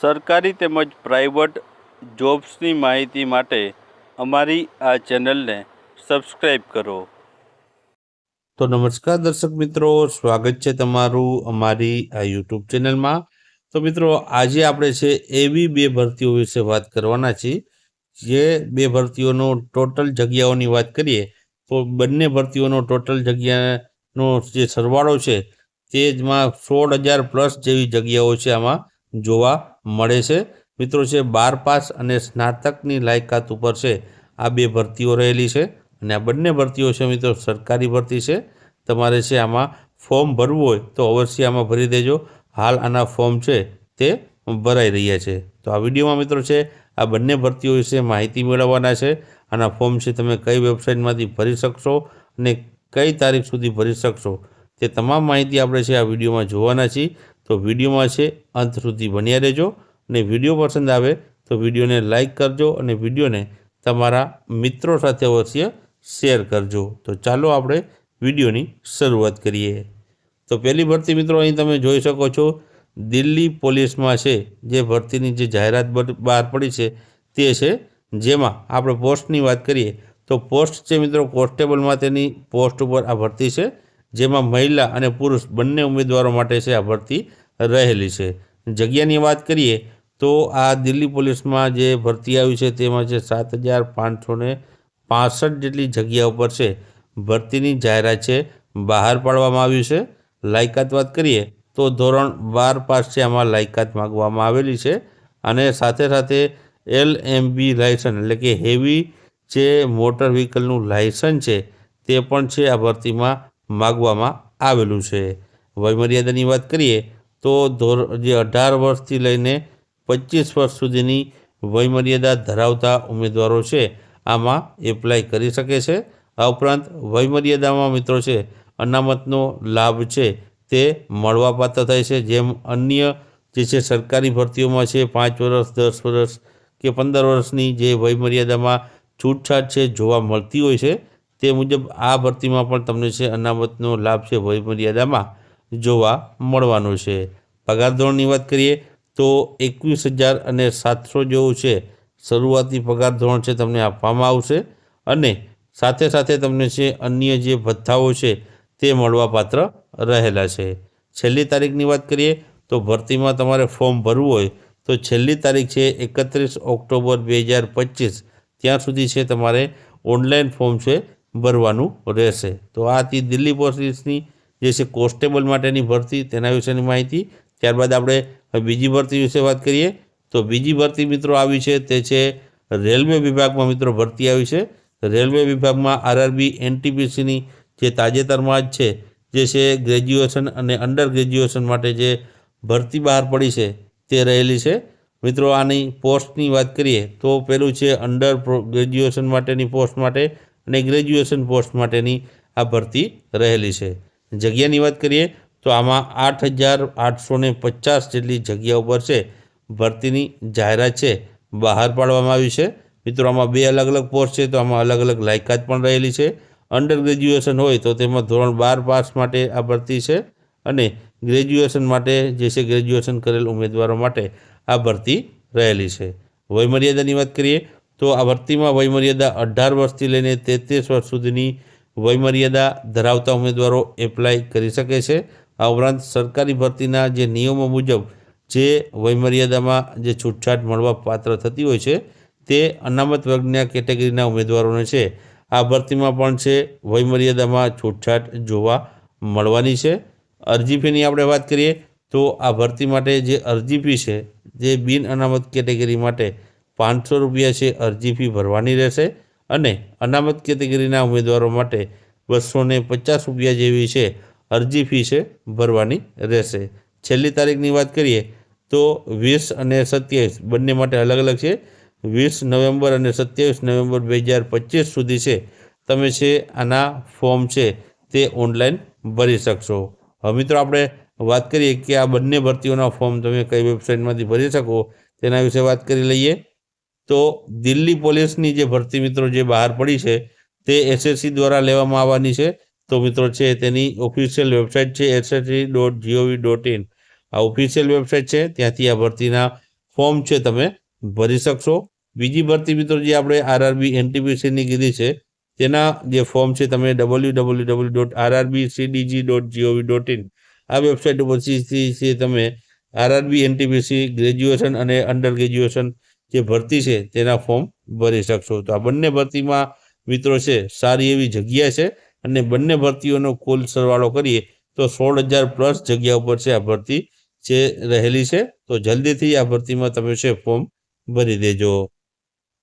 સરકારી તેમજ પ્રાઇવેટ જોબ્સની માહિતી માટે અમારી આ ચેનલને સબસ્ક્રાઈબ કરો. તો નમસ્કાર દર્શક મિત્રો, સ્વાગત છે તમારું અમારી આ યુટ્યુબ ચેનલમાં. તો મિત્રો, આજે આપણે છે એવી બે ભરતીઓ વિશે વાત કરવાના છીએ. જે બે ભરતીઓનો ટોટલ જગ્યાઓની વાત કરીએ, તો બંને ભરતીઓનો ટોટલ જગ્યાનો જે સરવાળો છે તેમાં સોળ હજાર પ્લસ જેવી જગ્યાઓ છે આમાં. જોવા મળે છે. મિત્રો છે બાર પાસ અને સ્નાતકની લાયકાત ઉપર છે, આ બે ભરતીઓ રહેલી છે અને આ બંને ભરતીઓ છે મિત્રો, સરકારી ભરતી છે. તમારે છે આમાં ફોર્મ ભરવું હોય તો અવશ્ય આમાં ભરી દેજો. હાલ આના ફોર્મ છે તે ભરાઈ રહ્યા છે. તો આ વિડીયોમાં મિત્રો છે, આ બંને ભરતીઓ વિશે માહિતી મેળવવાના છે. આના ફોર્મ છે તમે કઈ વેબસાઇટમાંથી ભરી શકશો અને કઈ તારીખ સુધી ભરી શકશો તે તમામ માહિતી આપણે છે આ વિડીયોમાં જોવાના છીએ. તો વિડીયોમાં છે, અંત સુધી બન્યા રહેજો અને વીડિયો પસંદ આવે તો વિડીયોને લાઇક કરજો અને વિડીયોને તમારા મિત્રો સાથે અવશ્ય શેર કરજો. તો ચાલો આપણે વિડીયોની શરૂઆત કરીએ. તો પહેલી ભરતી મિત્રો અહીં તમે જોઈ શકો છો, દિલ્હી પોલીસમાં છે, જે ભરતીની જે જાહેરાત બહાર પડી છે તે છે, જેમાં આપણે પોસ્ટની વાત કરીએ તો પોસ્ટ છે મિત્રો, કોન્સ્ટેબલમાં તેની પોસ્ટ ઉપર આ ભરતી છે. જેમાં મહિલા અને પુરુષ બંને ઉમેદવારો માટે છે આ ભરતી રહેલી છે. જગ્યાની વાત કરીએ તો આ દિલ્હી પોલીસમાં જે ભરતી આવી છે તેમાં છે સાત હજાર પાંચસો ને પાસઠ જેટલી જગ્યા ઉપર છે ભરતીની જાહેરાત છે, બહાર પાડવામાં આવ્યું છે. લાયકાત વાત કરીએ તો ધોરણ બાર પાસ છે આમાં લાયકાત માગવામાં આવેલી છે અને સાથે સાથે એલ એમ બી લાયસન્સ એટલે કે હેવી જે મોટર વ્હીકલનું લાયસન્સ છે તે પણ છે આ ભરતીમાં માગવામાં આવેલું છે. વયમર્યાદાની વાત કરીએ તો ધોર, જે અઢાર વર્ષથી લઈને પચીસ વર્ષ સુધીની વયમર્યાદા ધરાવતા ઉમેદવારો છે, આમાં એપ્લાય કરી શકે છે. આ ઉપરાંત વયમર્યાદામાં મિત્રો છે, અનામતનો લાભ છે તે મળવાપાત્ર થાય છે. જેમ અન્ય જે છે સરકારી ભરતીઓમાં છે, પાંચ વર્ષ, દસ વર્ષ કે પંદર વર્ષની જે વયમર્યાદામાં છૂટછાટ છે જોવા મળતી હોય છે તે મુજબ આ ભરતીમાં પણ તમને છે અનામતનો લાભ છે વયમર્યાદામાં જોવા મળવાનો છે. પગાર ધોરણની વાત કરીએ તો એકવીસ હજાર અને સાતસો જેવું છે શરૂઆતી પગાર ધોરણ છે તમને આપવામાં આવશે અને સાથે સાથે તમને છે અન્ય જે ભથ્થાઓ છે તે મળવાપાત્ર રહેલા છે. છેલ્લી તારીખની વાત કરીએ તો ભરતીમાં તમારે ફોર્મ ભરવું હોય તો છેલ્લી તારીખ છે એકત્રીસ ઓક્ટોબર બે હજાર પચીસ. ત્યાં સુધી છે તમારે ઓનલાઈન ફોર્મ છે ભરવાનું રહેશે. તો આ હતી દિલ્હી પોલીસની જે છે કોન્સ્ટેબલ માટેની ભરતી, તેના વિશેની માહિતી. ત્યારબાદ આપણે બીજી ભરતી વિશે વાત કરીએ. તો બીજી ભરતી મિત્રો આવી છે, તે છે રેલવે વિભાગમાં મિત્રો ભરતી આવી છે. રેલવે વિભાગમાં આરઆરબી, એનટીપીસીની જે તાજેતરમાં જ છે, જે છે ગ્રેજ્યુએશન અને અંડર ગ્રેજ્યુએશન માટે જે ભરતી બહાર પડી છે, તે રહેલી છે. મિત્રો આની પોસ્ટની વાત કરીએ, તો પેલું છે અંડર ગ્રેજ્યુએશન માટેની પોસ્ટ માટે અને ગ્રેજ્યુએશન પોસ્ટ માટેની આ ભરતી રહેલી છે. જગ્યાની વાત કરીએ તો આમાં આઠ હજાર આઠસો ને પચાસ જેટલી જગ્યા ઉપર છે ભરતીની જાહેરાત છે, બહાર પાડવામાં આવી છે. મિત્રો, આમાં બે અલગ અલગ પોસ્ટ છે તો આમાં અલગ અલગ લાયકાત પણ રહેલી છે. અંડર ગ્રેજ્યુએશન હોય તો તેમાં ધોરણ બાર પાસ માટે આ ભરતી છે અને ગ્રેજ્યુએશન માટે જે છે ગ્રેજ્યુએશન કરેલ ઉમેદવારો માટે આ ભરતી રહેલી છે. વયમર્યાદાની વાત કરીએ તો આ ભરતીમાં વયમર્યાદા અઢાર વર્ષથી લઈને તેત્રીસ વર્ષ સુધીની વયમર્યાદા ધરાવતા ઉમેદવારો એપ્લાય કરી શકે છે. આ ઉપરાંત સરકારી ભરતીના જે નિયમો મુજબ જે વયમર્યાદામાં જે છૂટછાટ મળવા પાત્ર થતી હોય છે, તે અનામત વર્ગના કેટેગરીના ઉમેદવારોને છે. આ ભરતીમાં પણ છે, વયમર્યાદામાં છૂટછાટ જોવા મળવાની છે. અરજી ફીની આપણે વાત કરીએ તો આ ભરતી માટે જે અરજી ફી છે, જે બિન અનામત કેટેગરી માટે પાંચસો રૂપિયા છે, અરજી ફી ભરવાની રહેશે અને અનામત કેટેગરીના ઉમેદવારો માટે બસો પચાસ રૂપિયા જેવી છે, અરજી ફી છે, ભરવાની રહેશે. છેલ્લી તારીખની વાત કરીએ તો વીસ અને સત્યાવીસ બંને માટે અલગ અલગ છે. વીસ નવેમ્બર અને સત્યાવીસ નવેમ્બર બે હજાર પચીસ સુધી છે. તમે છે, આના ફોર્મ છે તે ઓનલાઈન ભરી શકશો. હવે મિત્રો આપણે વાત કરીએ કે આ બંને ભરતીઓના ફોર્મ તમે કઈ વેબસાઇટમાંથી ભરી શકો તેના વિશે વાત કરી લઈએ. તો દિલ્હી પોલીસની જે ભરતી મિત્રો જે બહાર પડી છે, તે એસએસસી દ્વારા લેવામાં આવવાની છે. તો મિત્રો છે તેની ઓફિશિયલ વેબસાઇટ છે SSC dot GOV dot in આ ઓફિશિયલ વેબસાઇટ છે, ત્યાંથી આ ભરતીના ફોર્મ છે તમે ભરી શકશો. બીજી ભરતી મિત્રો જે આપણે આરઆરબી એનટીપીસીની કીધી છે, તેના જે ફોર્મ છે તમે W W W dot RRB CDG dot GOV dot in આ વેબસાઇટ ઉપરથી તમે આરઆરબી એનટીપીસી ગ્રેજ્યુએશન અને અંડર ગ્રેજ્યુએશન જે ભરતી છે તેના ફોર્મ ભરી શકશો. તો આ બંને ભરતીમાં મિત્રો છે, સારી એવી જગ્યા છે અને બંને ભરતીઓનો કુલ સરવાળો કરીએ તો સોળ હજાર પ્લસ જગ્યા ઉપર છે આ ભરતી જે રહેલી છે. તો જલ્દીથી આ ભરતીમાં તમે છે ફોર્મ ભરી દેજો.